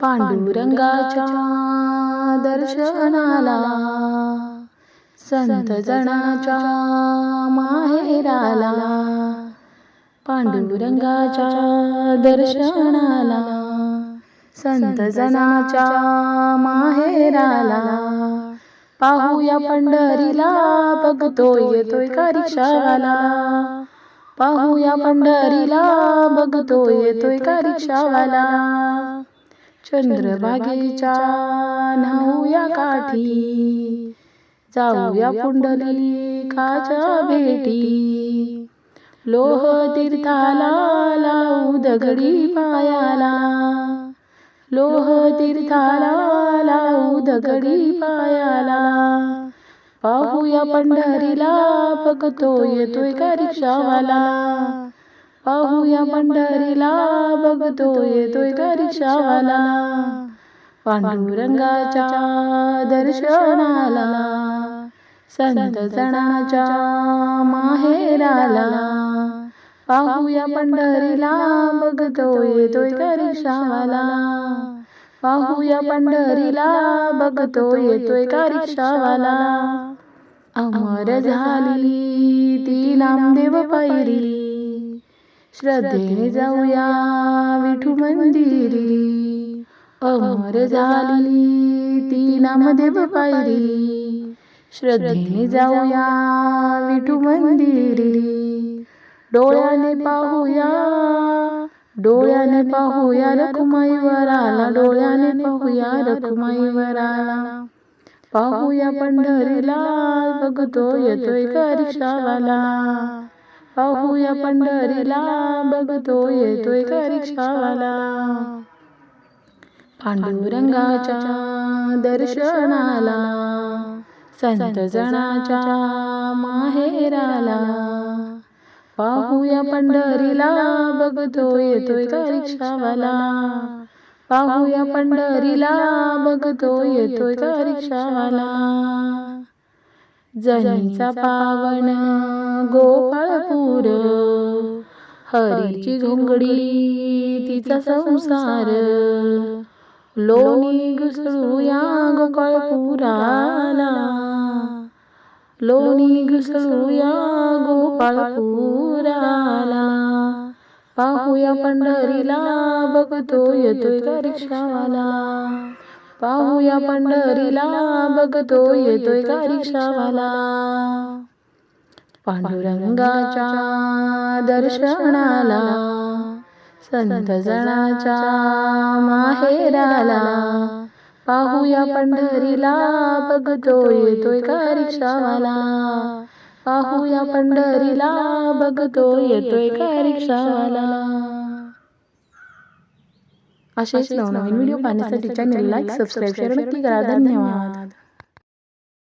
पांडुरंगाच्या दर्शनाला संत जणाच्या माहेराला पांडुरंगाच्या दर्शनाला संत जणाच्या माहेराला. पाहूया पंढरीला बघतो येतोय का रिक्षावाला. पाहूया पंढरीला बघतो येतोय का रिक्षावाला. चंद्रभागेच्या न्हाऊया काठी. जाऊया पुंडलिकाच्या भेटी. लोह तीर्थाला लावू दगडी पायाला. लोह तीर्थाला लावू दगडी पायाला. पाहूया पंढरीला बघतो येतोय का रिक्षावाला. पाहूया पंढरीला बघतो येतोय का रिक्षावाला पांडुरंगाच्या दर्शनाला संत जणाच्या माहेराला. पाहूया पंढरीला बघतो येतोय का रिक्षावाला पाहूया पंढरीला बघतो येतोय का रिक्षावाला अमर झाली ती नामदेव पायरी. श्रद्धेने जाऊया विठू मंदिरी. अमर झाली ती नामदेव पायरी. श्रद्धेने जाऊया विठू मंदिरी. डोळ्याने पाहूया. डोळ्याने पाहूया रखुमाईवर आला डोळ्याने पाहूया रखुमाईवर आला पाहूया पंढरीला बघतो येतोय का रिक्षावाला पाहूया पंढरीला बघतो येतोय का रिक्षावाला पांडुरंगाच्या दर्शनाला संत जणाच्या माहेराला. पाहूया पंढरीला बघतो येतोय का रिक्षावाला पाहूया पंढरीला बघतो येतोय का रिक्षावाला जनीचा पावन गो हरीची घोंगडी तिचा संसार. लोणी घुसळूया गोपाळपुराला. लोणी घुसळूया गोपाळपुराला. पाहूया पंढरीला बघतो येतोय का रिक्षावाला. पाहूया पंढरीला बघतो येतोय का रिक्षावाला. पांडुरंगाच्या दर्शनाला संत जनाच्या माहेराला. पाहूया पंढरीला बघतो येतोय का रिक्षावाला. पाहूया पंढरीला बघतो येतोय का रिक्षावाला. असेच नवनवीन व्हिडिओ पाहण्यासाठी चॅनल लाईक सबस्क्राईब शेअर नक्की करा. धन्यवाद.